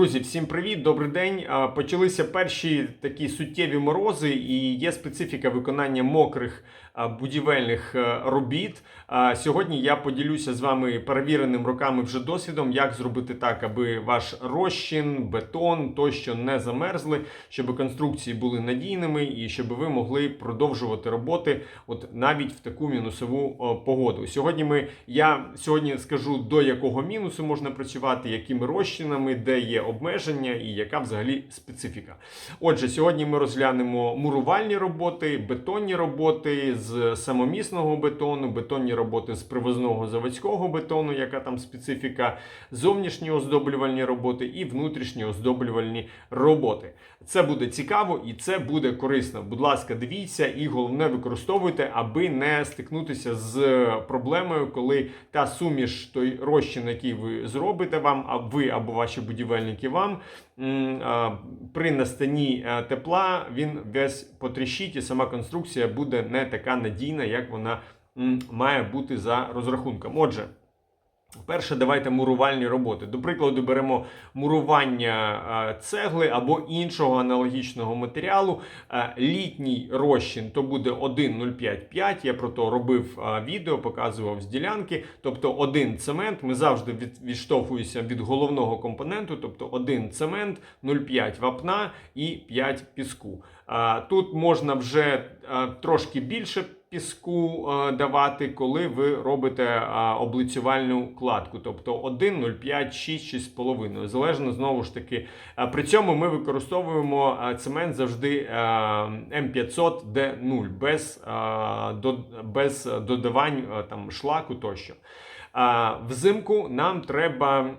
Друзі, всім привіт, добрий день. Почалися перші такі суттєві морози, і є специфіка виконання мокрих будівельних е, робіт. Сьогодні я поділюся з вами перевіреним роками вже досвідом, як зробити так, аби ваш розчин, бетон тощо не замерзли, щоб конструкції були надійними і щоб ви могли продовжувати роботи, от навіть в таку мінусову погоду. Сьогодні ми я сьогодні скажу до якого мінусу можна працювати, якими розчинами, де є обмеження і яка взагалі специфіка. Отже, сьогодні ми розглянемо мурувальні роботи, бетонні роботи з самомісного бетону, бетонні роботи з привозного заводського бетону, яка там специфіка, зовнішні оздоблювальні роботи і внутрішні оздоблювальні роботи. Це буде цікаво і це буде корисно. Будь ласка, дивіться і головне використовуйте, аби не стикнутися з проблемою, коли та суміш, той розчин, який ви зробите вам, а ви або ваші будівельники вам при настанні е, тепла він весь потріщить, і сама конструкція буде не така надійна, як вона має бути за розрахунком. Отже. Перше, давайте мурувальні роботи. До прикладу, беремо мурування цегли або іншого аналогічного матеріалу. Літній розчин то буде 1,055. Я про то робив відео, показував з ділянки. Тобто один цемент. Ми завжди від, відштовхуємося від головного компоненту, тобто один цемент, 0,5 вапна і 5 піску. Тут можна вже трошки більше піску е, давати, коли ви робите е, облицювальну кладку, тобто 1, 0,5, 6, 6,5. Залежно знову ж таки. Е, При цьому ми використовуємо цемент завжди е, М500 D0 без, без додавань там шлаку тощо. Взимку нам треба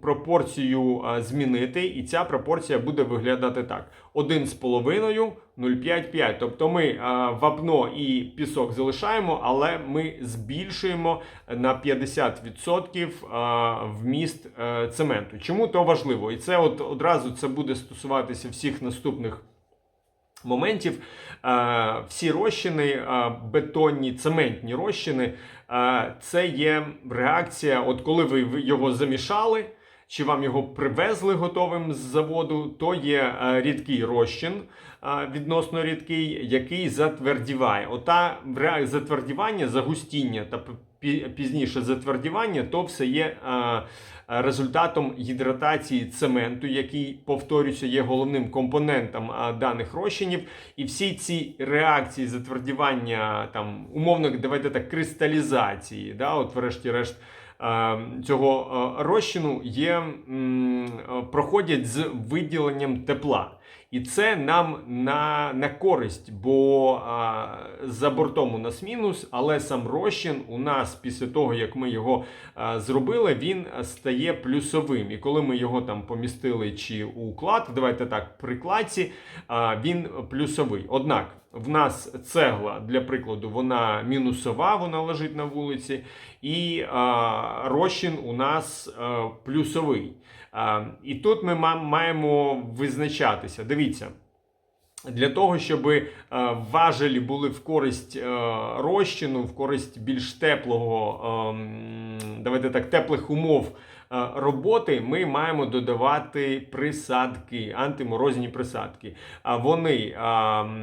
пропорцію змінити, і ця пропорція буде виглядати так: 1,5, 0,5-5. Тобто ми вапно і пісок залишаємо, але ми збільшуємо на 50% вміст е, цементу. Чому то важливо? І це от одразу це буде стосуватися всіх наступних. Моментів всі розчини, бетонні, цементні розчини, це є реакція. От коли ви його замішали, чи вам його привезли готовим з заводу, то є е, рідкий розчин, е, відносно рідкий, який затвердіває. Ота затвердівання, загустіння та пізніше затвердівання, то все є е, результатом гідратації цементу, який, повторюся, є головним компонентом даних розчинів. І всі ці реакції затвердівання, там, умовно, давайте так, кристалізації, да, от врешті-решт. Е, Цього е, розчину є, е, проходять з виділенням тепла. І це нам на, на користь, бо а, за бортом у нас мінус, але сам розчин у нас після того, як ми його а, зробили, він стає плюсовим. І коли ми його там помістили чи у клад, давайте так, при кладці, а, він плюсовий. Однак в нас цегла, для прикладу, вона мінусова, вона лежить на вулиці, і а, розчин у нас а, плюсовий. І тут ми маємо визначатися. Дивіться. Для того, щоб е, важелі були в користь е, розчину, в користь більш теплого, ем, давайте так, теплих умов е, роботи, ми маємо додавати присадки, антиморозні присадки. Вони е,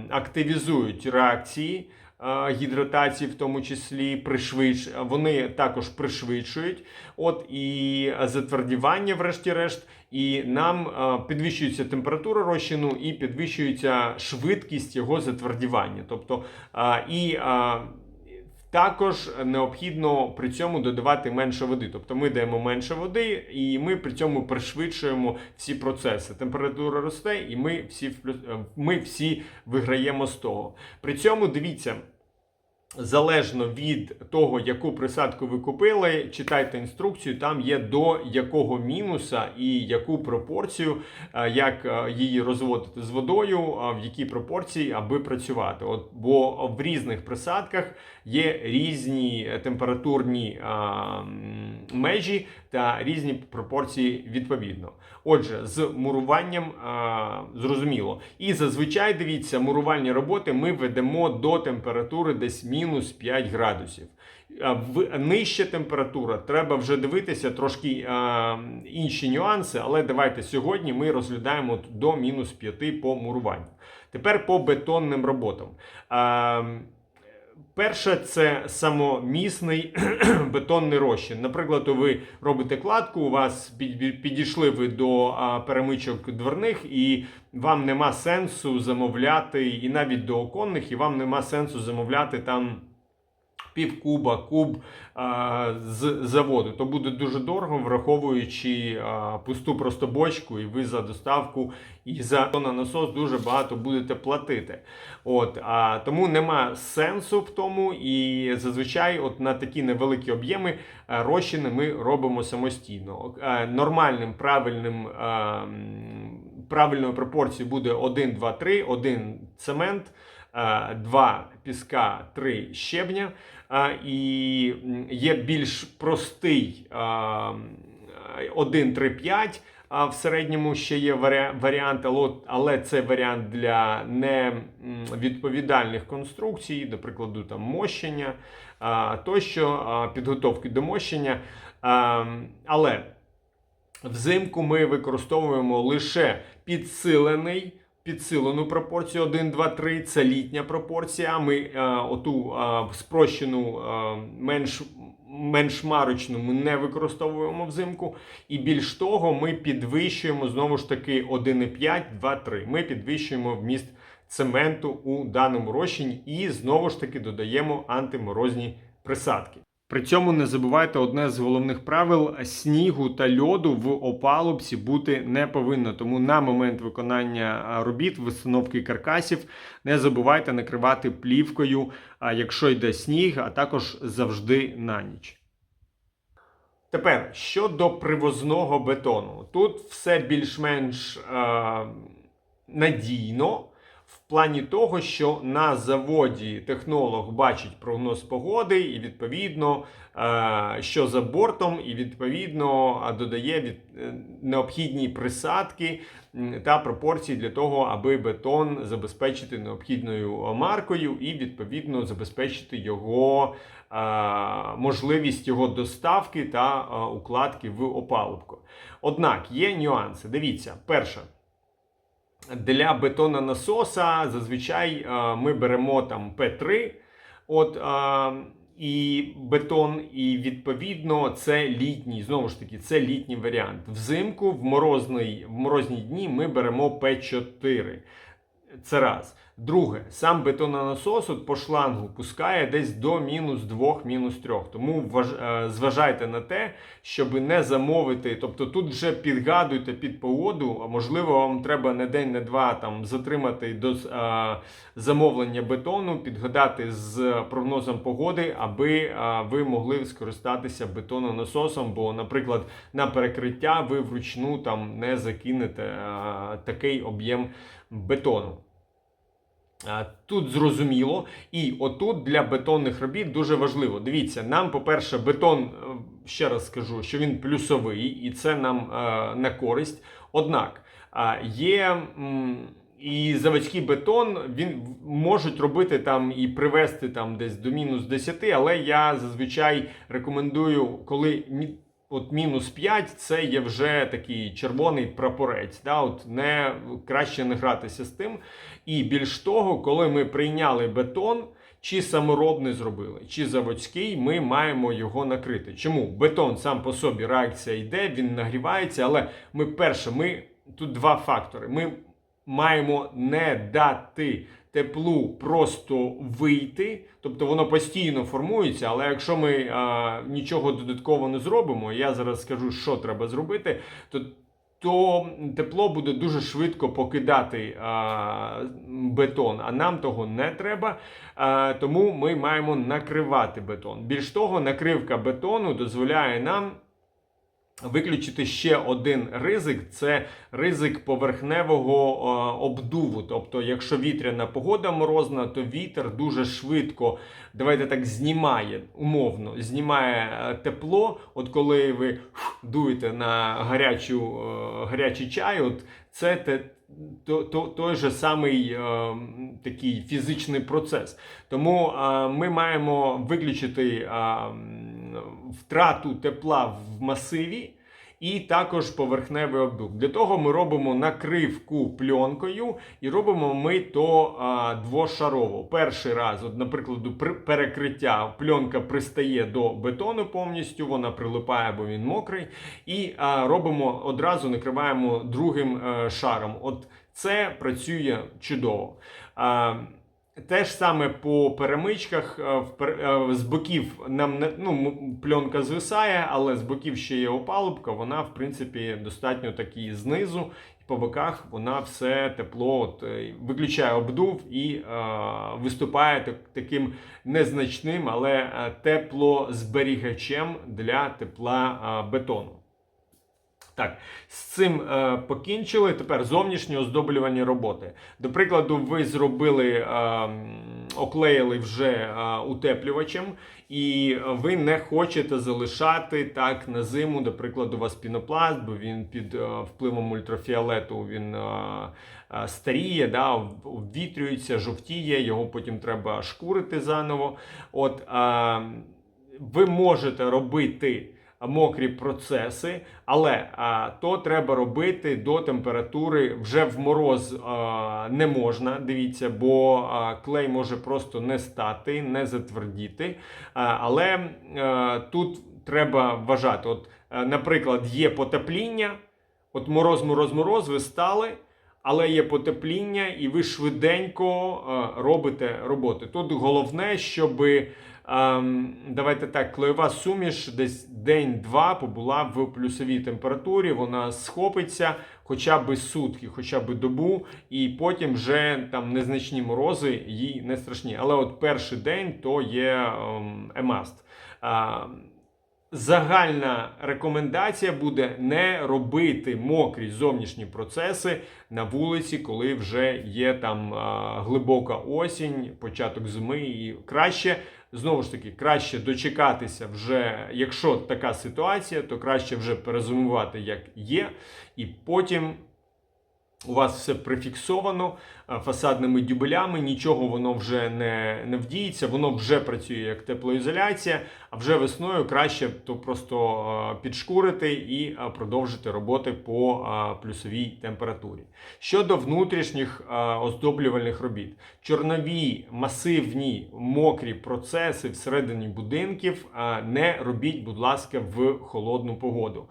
активізують реакції. Е, Гідратації, в тому числі пришвидш... вони також пришвидшують, от і затвердівання, врешті-решт, і нам е, підвищується температура розчину і підвищується швидкість його затвердівання. Тобто е, і також необхідно при цьому додавати менше води. Тобто ми даємо менше води, і ми при цьому пришвидшуємо всі процеси. Температура росте, і ми всі ми всі виграємо з того. При цьому дивіться. Залежно від того, яку присадку ви купили, читайте інструкцію, там є до якого мінуса і яку пропорцію, е, як е, її розводити з водою, в якій пропорції, аби працювати. От, бо в різних присадках є різні е, температурні а, межі та різні пропорції відповідно. Отже, з муруванням а, зрозуміло. І зазвичай дивіться, мурувальні роботи ми ведемо до температури десь мінус 5 градусів. в нижча температура, треба вже дивитися трошки а, інші нюанси, але давайте сьогодні ми розглядаємо до мінус 5 по муруванню. Тепер по бетонним роботам. А, Перше, це самомісний бетонний розчин. Наприклад, ви робите кладку, у вас підійшли ви до перемичок дверних, і вам нема сенсу замовляти, і навіть до оконних, і вам нема сенсу замовляти там півкуба, куб а, з заводу. То буде дуже дорого, враховуючи а, пусту просто бочку, і ви за доставку і за насос дуже багато будете платити. От, а, тому нема сенсу в тому, і зазвичай от на такі невеликі об'єми а, розчини ми робимо самостійно. А, нормальним, правильним. А, Правильною пропорцією буде 1, 2, 3, 1 цемент, 2 піска, 3 щебня. І є більш простий 1, 3, 5. А в середньому ще є варіа- варіант, але це варіант для невідповідальних конструкцій, до прикладу, там мощення тощо, підготовки до мощення. Але Взимку ми використовуємо лише підсилений. Підсилену пропорцію 1, 2, 3 це літня пропорція. Ми е, оту е, спрощену, е, менш, менш марочну ми не використовуємо взимку. І більш того, ми підвищуємо знову ж таки 1,5, 2, 3. Ми підвищуємо вміст цементу у даному розчині і знову ж таки додаємо антиморозні присадки. При цьому не забувайте одне з головних правил: снігу та льоду в опалубці бути не повинно. Тому на момент виконання робіт, встановки каркасів, не забувайте накривати плівкою, якщо йде сніг, а також завжди на ніч. Тепер щодо привозного бетону, тут все більш-менш е, надійно. Плані того, що на заводі технолог бачить прогноз погоди, і відповідно, е, що за бортом, і відповідно додає від е, необхідні присадки та пропорції для того, аби бетон забезпечити необхідною маркою, і відповідно забезпечити його е, можливість його доставки та укладки в опалубку. Однак є нюанси. Дивіться, перше. Для бетона насоса зазвичай е, ми беремо там П3, от, е, і бетон, і відповідно це літній, знову ж таки, це літній варіант. Взимку в, морозний, в морозні дні ми беремо П4. Це раз. Друге, сам бетононасос от по шлангу пускає десь до мінус 2, мінус 3. Тому е, зважайте на те, щоб не замовити. Тобто тут вже підгадуйте під погоду. а Можливо, вам треба не день, не два там затримати до е, замовлення бетону, підгадати з прогнозом погоди, аби е, ви могли скористатися бетононасосом. Бо, наприклад, на перекриття ви вручну там не закинете е, такий об'єм бетону. Тут зрозуміло, і отут для бетонних робіт дуже важливо. Дивіться, нам, по-перше, бетон, е, ще раз скажу, що він плюсовий, і це нам е, на користь. Однак є. І заводський бетон він можуть робити там і привести там десь до мінус 10, але я зазвичай рекомендую, коли от мінус 5 це є вже такий червоний прапорець. Да? От не краще не гратися з тим. І більш того, коли ми прийняли бетон, чи саморобний зробили, чи заводський, ми маємо його накрити. Чому? Бетон сам по собі реакція йде, він нагрівається, але ми перше, ми тут два фактори. Ми маємо не дати теплу просто вийти, тобто воно постійно формується. Але якщо ми а, нічого додатково не зробимо, я зараз скажу, що треба зробити, то то тепло буде дуже швидко покидати а, бетон, а нам того не треба. А, тому ми маємо накривати бетон. Більш того, накривка бетону дозволяє нам Виключити ще один ризик це ризик поверхневого е, обдуву. Тобто, якщо вітряна погода морозна, то вітер дуже швидко, давайте так, знімає умовно, знімає е, тепло. От коли ви дуєте на гарячу, е, гарячий чай, от це те. То, то, той же самий е, такий фізичний процес. Тому е, ми маємо виключити е, втрату тепла в масиві і також поверхневий обдув. Для того ми робимо накривку пленкою і робимо ми то а, двошарово. Перший раз, от, наприклад, при перекриття пленка пристає до бетону повністю, вона прилипає, бо він мокрий. І а, робимо одразу накриваємо другим а, шаром. От це працює чудово. А, те ж саме по перемичках е, е, з боків нам не ну пленка звисає, але з боків ще є опалубка. Вона в принципі достатньо такі знизу. По боках вона все тепло от, е, виключає обдув і е, виступає так, таким незначним, але теплозберігачем для тепла бетону. Так, з цим е, покінчили. Тепер зовнішні оздоблювані роботи. До прикладу, ви зробили, е, оклеїли вже е, утеплювачем, і ви не хочете залишати так на зиму, до прикладу, у вас пінопласт, бо він під е, впливом ультрафіолету він е, е, старіє, да, об- обвітрюється, жовтіє, його потім треба шкурити заново. От е, ви можете робити мокрі процеси, але а, то треба робити до температури вже в мороз а, не можна. Дивіться, бо а, клей може просто не стати, не затвердіти. А, але а, тут треба вважати. От, а, наприклад, є потепління, от мороз, мороз, мороз, ви стали. Але є потепління, і ви швиденько е, робите роботи. Тут головне, щоб ем, давайте так, клеєва суміш десь день-два побула в плюсовій температурі. Вона схопиться хоча б сутки, хоча б добу, і потім вже там незначні морози їй не страшні. Але от перший день то є ем, емаст. Ем, Загальна рекомендація буде не робити мокрі зовнішні процеси на вулиці, коли вже є там глибока осінь, початок зими, і краще знову ж таки краще дочекатися вже, якщо така ситуація, то краще вже перезумувати, як є, і потім. У вас все прифіксовано фасадними дюбелями, нічого воно вже не, не вдіється, воно вже працює як теплоізоляція, а вже весною краще то просто підшкурити і продовжити роботи по плюсовій температурі. Щодо внутрішніх оздоблювальних робіт, чорнові, масивні, мокрі процеси всередині будинків не робіть, будь ласка, в холодну погоду.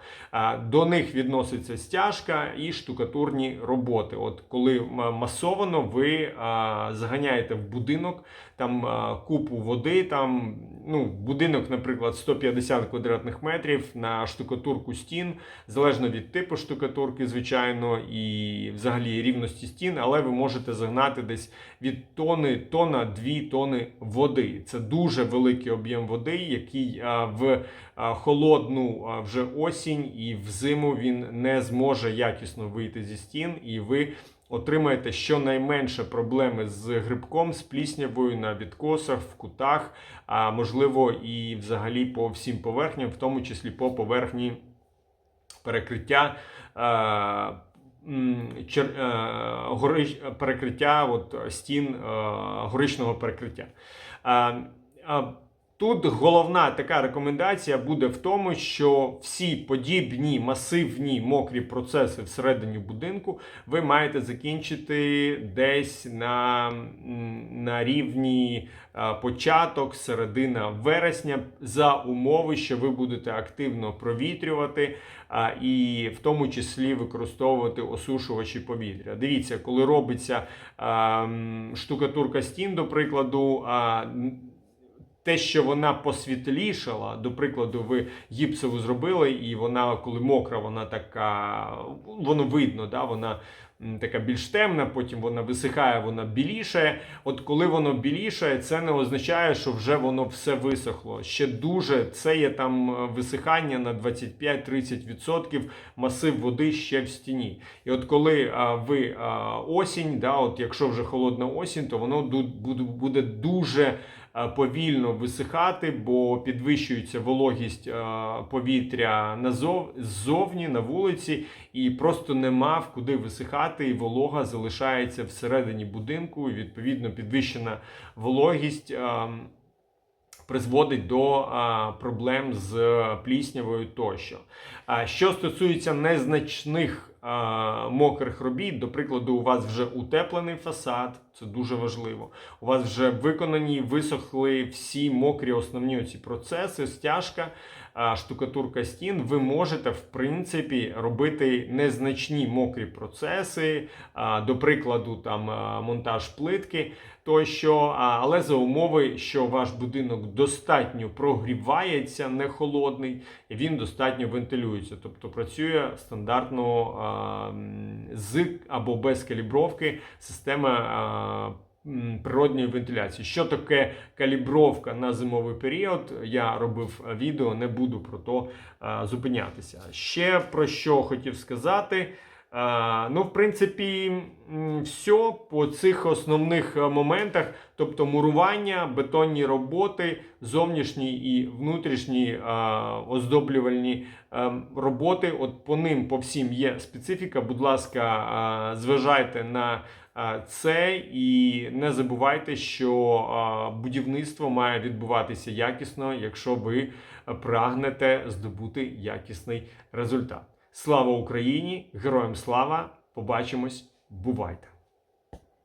До них відноситься стяжка і штукатурні роботи. От коли масовано ви а, заганяєте в будинок, там а, купу води, там ну, будинок, наприклад, 150 квадратних метрів на штукатурку стін, залежно від типу штукатурки, звичайно, і взагалі рівності стін, але ви можете загнати десь від тони, тона, дві тони води. Це дуже великий об'єм води, який в холодну вже осінь і в зиму він не зможе якісно вийти зі стін, і ви отримаєте щонайменше проблеми з грибком, з пліснявою на відкосах, в кутах, а можливо і взагалі по всім поверхням, в тому числі по поверхні перекриття. чер- горич- перекриття от, стін горичного перекриття. Тут головна така рекомендація буде в тому, що всі подібні масивні мокрі процеси всередині будинку ви маєте закінчити десь на, на рівні початок, середина вересня, за умови, що ви будете активно провітрювати і в тому числі використовувати осушувачі повітря. Дивіться, коли робиться штукатурка стін, до прикладу. Те, що вона посвітлішала, до прикладу, ви гіпсову зробили, і вона, коли мокра, вона така, воно видно, да, вона така більш темна, потім вона висихає, вона білішає. От коли воно білішає, це не означає, що вже воно все висохло. Ще дуже це є там е, висихання на 25-30% масив води ще в стіні. І от коли а, ви а, осінь, да, от якщо вже холодна осінь, то воно буде, дуже повільно висихати, бо підвищується вологість повітря назов, ззовні на вулиці, і просто нема в куди висихати, і волога залишається всередині будинку. І відповідно підвищена вологість. Призводить до проблем з пліснявою тощо. Що стосується незначних мокрих робіт, до прикладу, у вас вже утеплений фасад, це дуже важливо. У вас вже виконані, висохли всі мокрі основні оці процеси, стяжка, штукатурка стін. Ви можете, в принципі, робити незначні мокрі процеси, до прикладу, там монтаж плитки тощо, але за умови, що ваш будинок достатньо прогрівається, не холодний, він достатньо вентилюється, тобто працює стандартно з або без калібровки система. Природньої вентиляції. Що таке калібровка на зимовий період? Я робив е, відео, не буду про то зупинятися. Ще про що хотів сказати. Ну, в принципі, все по цих основних е, моментах, тобто мурування, бетонні роботи, зовнішні і внутрішні оздоблювальні е, роботи. От по ним по всім є специфіка. Будь ласка, зважайте на це і не забувайте, що будівництво має відбуватися якісно, якщо ви прагнете здобути якісний результат. Слава Україні! Героям слава! Побачимось! Бувайте!